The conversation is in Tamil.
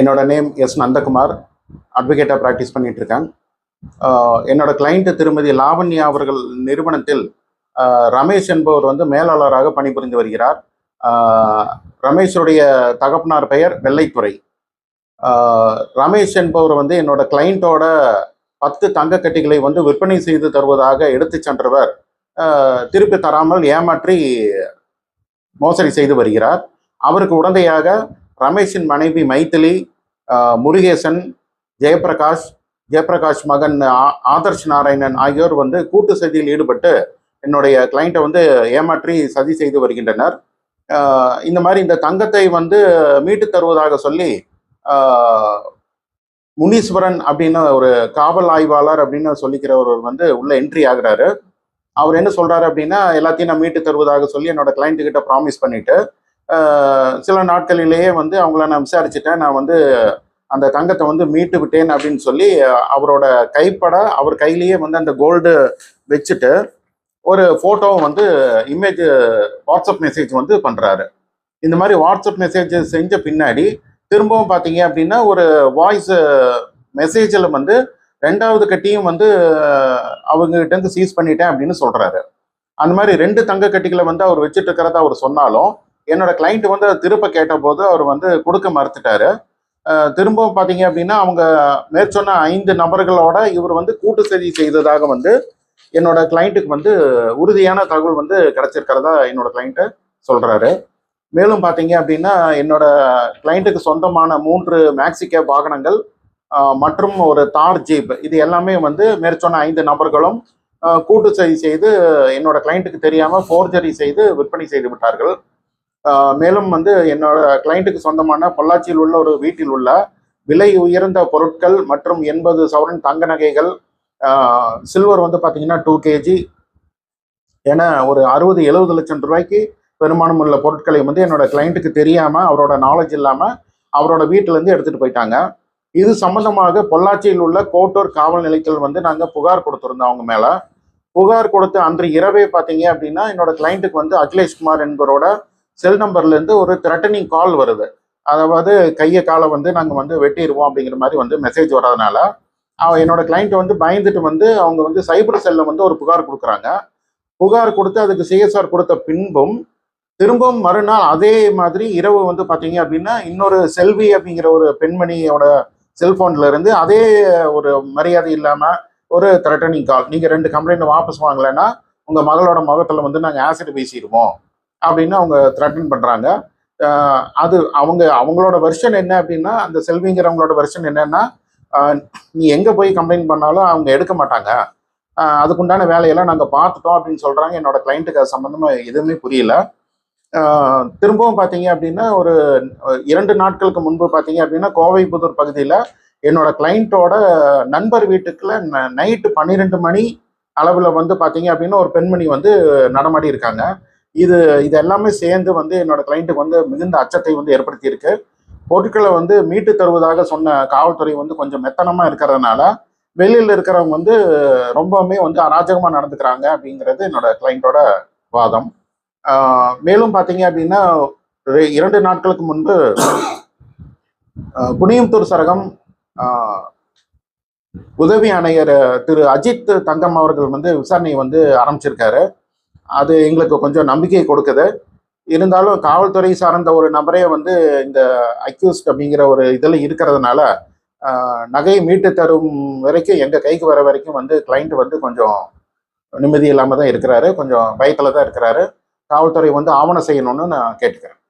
என்னோட நேம் எஸ் நந்தகுமார். அட்வொகேட்டாக ப்ராக்டிஸ் பண்ணிட்டு இருக்கேன் என்னோட கிளைண்ட் திருமதி லாவண்யா அவர்கள் நிறுவனத்தில் ரமேஷ் என்பவர் வந்து மேலாளராக பணிபுரிந்து வருகிறார். ரமேஷுடைய தகப்பனார் பெயர் வெள்ளைத்துறை. ரமேஷ் என்பவர் வந்து என்னோட கிளைண்ட்டோட பத்து தங்க கட்டிகளை வந்து விற்பனை செய்து தருவதாக எடுத்துச் சென்றவர். திருப்பி தராமல் ஏமாற்றி மோசடி செய்து வருகிறார். அவருக்கு உடந்தையாக ரமேஷின் மனைவி மைத்திலி முருகேசன் ஜெயபிரகாஷ் ஜெயபிரகாஷ் மகன் ஆ- ஆதர்ஷ் நாராயணன் ஆகியோர் வந்து கூட்டு சதியில் ஈடுபட்டு என்னுடைய கிளைண்ட்டை வந்து ஏமாற்றி சதி செய்து வருகின்றனர். இந்த மாதிரி இந்த தங்கத்தை வந்து மீட்டு தருவதாக சொல்லி முனீஸ்வரன் அப்படின்னு ஒரு காவல் ஆய்வாளர் அப்படின்னு சொல்லிக்கிறவர் வந்து உள்ள என்ட்ரி ஆகுறாரு. அவர் என்ன சொல்றாரு அப்படின்னா எல்லாத்தையும் நான் மீட்டு தருவதாக சொல்லி என்னோட கிளைண்ட் கிட்ட ப்ராமிஸ் பண்ணிட்டு சில நாட்களிலேயே வந்து அவங்கள நான் விசாரிச்சுட்டேன். நான் வந்து அந்த தங்கத்தை வந்து மீட்டு விட்டேன் அப்படின்னு சொல்லி அவரோட கைப்பட அவர் கையிலேயே வந்து அந்த கோல்டு வச்சுட்டு ஒரு ஃபோட்டோவும் வந்து இமேஜ் வாட்ஸ்அப் மெசேஜ் வந்து பண்ணுறாரு இந்த மாதிரி வாட்ஸ்அப் மெசேஜ் செஞ்ச பின்னாடி திரும்பவும் பார்த்தீங்க அப்படின்னா ஒரு வாய்ஸ் மெசேஜில் வந்து ரெண்டாவது கட்டியும் வந்து அஹ், இருந்து சீஸ் பண்ணிட்டேன் அப்படின்னு சொல்கிறாரு அந்த மாதிரி ரெண்டு தங்க கட்டிகளை வந்து அவர் வச்சுட்டு இருக்கிறதா அவர் சொன்னாலும் என்னோட கிளைண்ட் வந்து திருப்ப கேட்டபோது அவர் வந்து கொடுக்க மறுத்துட்டாரு. திரும்பவும் பார்த்தீங்க அப்படின்னா அவங்க மேற்சொன்ன ஐந்து நபர்களோட இவர் வந்து கூட்டு சதி செய்ததாக வந்து என்னோட கிளைண்ட்டுக்கு வந்து உறுதியான தகவல் வந்து கிடைச்சிருக்கிறதா என்னோட கிளைண்ட்டு சொல்கிறாரு மேலும் பார்த்தீங்க அப்படின்னா என்னோட கிளைண்ட்டுக்கு சொந்தமான மூன்று மேக்ஸி வாகனங்கள் மற்றும் ஒரு தார் ஜீப். இது எல்லாமே வந்து மேற்சொன்ன ஐந்து நபர்களும் கூட்டு சதி செய்து என்னோட கிளைண்ட்டுக்கு தெரியாமல் ஃபோர்ஜரி செய்து விற்பனை செய்து விட்டார்கள். மேலும் வந்து என்னோட கிளைண்ட்டுக்கு சொந்தமான பொள்ளாச்சியில் உள்ள ஒரு வீட்டில் உள்ள விலை உயர்ந்த பொருட்கள் மற்றும் எண்பது சவரன் தங்க நகைகள் சில்வர் வந்து பார்த்தீங்கன்னா டூ கேஜி என ஒரு அறுபது எழுபது லட்சம் ரூபாய்க்கு பெருமானம் உள்ள பொருட்களை வந்து என்னோட கிளைண்ட்டுக்கு தெரியாமல் அவரோட நாலேஜ் இல்லாமல் அவரோட வீட்டிலேருந்து எடுத்துகிட்டு போயிட்டாங்க. இது சம்பந்தமாக பொள்ளாச்சியில் உள்ள கோட்டூர் காவல் நிலையத்தில் வந்து நாங்கள் புகார் கொடுத்துருந்தோம் அவங்க மேலே. புகார் கொடுத்த அன்று இரவே பார்த்தீங்க அப்படின்னா என்னோட கிளைண்ட்டுக்கு வந்து அகிலேஷ்குமார் என்பவரோட செல் நம்பர்லேருந்து ஒரு த்ரெட்டனிங் கால் வருது. அதாவது கையை காலை வந்து நாங்கள் வந்து வெட்டிடுவோம் அப்படிங்கிற மாதிரி வந்து மெசேஜ் வர்றதுனால அவன் என்னோட கிளைண்ட் வந்து பயந்துட்டு வந்து அவங்க வந்து சைபர் செல்லில் வந்து ஒரு புகார் கொடுக்குறாங்க. புகார் கொடுத்து அதுக்கு சிஎஸ்ஆர் கொடுத்த பின்பும் திரும்பவும் மறுநாள் அதே மாதிரி இரவு வந்து பார்த்தீங்க அப்படின்னா இன்னொரு செல்வி அப்படிங்கிற ஒரு பெண்மணியோட செல்ஃபோன்ல இருந்து அதே ஒரு மரியாதை இல்லாமல் ஒரு த்ரெட்டனிங் கால் நீங்கள் ரெண்டு கம்ப்ளைண்ட் வாபஸ் வாங்கலைன்னா உங்கள் மகளோட முகத்தில் வந்து நாங்கள் ஆசிட் வீசிடுவோம். அப்படின்னு அவங்க த்ரெட்டன் பண்ணுறாங்க அது அவங்க அவங்களோட வெர்ஷன் என்ன அப்படின்னா அந்த செல்விங்கிறவங்களோட வெர்ஷன் என்னன்னா நீ எங்கே போய் கம்ப்ளைண்ட் பண்ணாலும் அவங்க எடுக்க மாட்டாங்க. அதுக்குண்டான வேலையெல்லாம் நாங்கள் பார்த்துட்டோம் அப்படின்னு சொல்கிறாங்க என்னோட கிளைண்ட்டுக்கு அது சம்மந்தமாக எதுவுமே புரியல. திரும்பவும் பார்த்தீங்க அப்படின்னா ஒரு இரண்டு நாட்களுக்கு முன்பு பார்த்தீங்க அப்படின்னா கோவைப்புதூர் பகுதியில் என்னோட கிளைண்ட்டோட நண்பர் வீட்டுக்குள்ள நைட்டு பன்னிரெண்டு மணி அளவில் வந்து பார்த்தீங்க அப்படின்னா ஒரு பெண்மணி வந்து நடமாடி இருக்காங்க. இது இது எல்லாமே சேர்ந்து வந்து என்னோட கிளைண்ட்டுக்கு வந்து மிகுந்த அச்சத்தை வந்து ஏற்படுத்தியிருக்கு. பொருட்களை வந்து மீட்டு தருவதாக சொன்ன காவல்துறை வந்து கொஞ்சம் மெத்தனமாக இருக்கிறதுனால வெளியில் இருக்கிறவங்க வந்து ரொம்பவுமே வந்து அராஜகமாக நடந்துக்கிறாங்க அப்படிங்கிறது என்னோட கிளைண்ட்டோட வாதம். மேலும் பார்த்தீங்க அப்படின்னா இரண்டு நாட்களுக்கு முன்பு ஆஹ் சரகம் உதவி ஆணையர் திரு அஜித் தங்கம் அவர்கள் வந்து விசாரணை வந்து ஆரம்பிச்சிருக்காரு. அது எங்களுக்கு கொஞ்சம் நம்பிக்கை கொடுக்குது. இருந்தாலும் காவல்துறை சார்ந்த ஒரு நபரே வந்து இந்த அக்யூஸ்ட் அப்படிங்கிற ஒரு இதில் இருக்கிறதுனால நகையை மீட்டு தரும் வரைக்கும் எங்கள் கைக்கு வர வரைக்கும் வந்து கிளைண்ட் வந்து கொஞ்சம் நிம்மதி இல்லாமல் தான் இருக்கிறாரு. கொஞ்சம் பயத்தில் தான் இருக்கிறாரு. காவல்துறை வந்து ஆவணம் செய்யணும்னு நான் கேட்டுக்கிறேன்.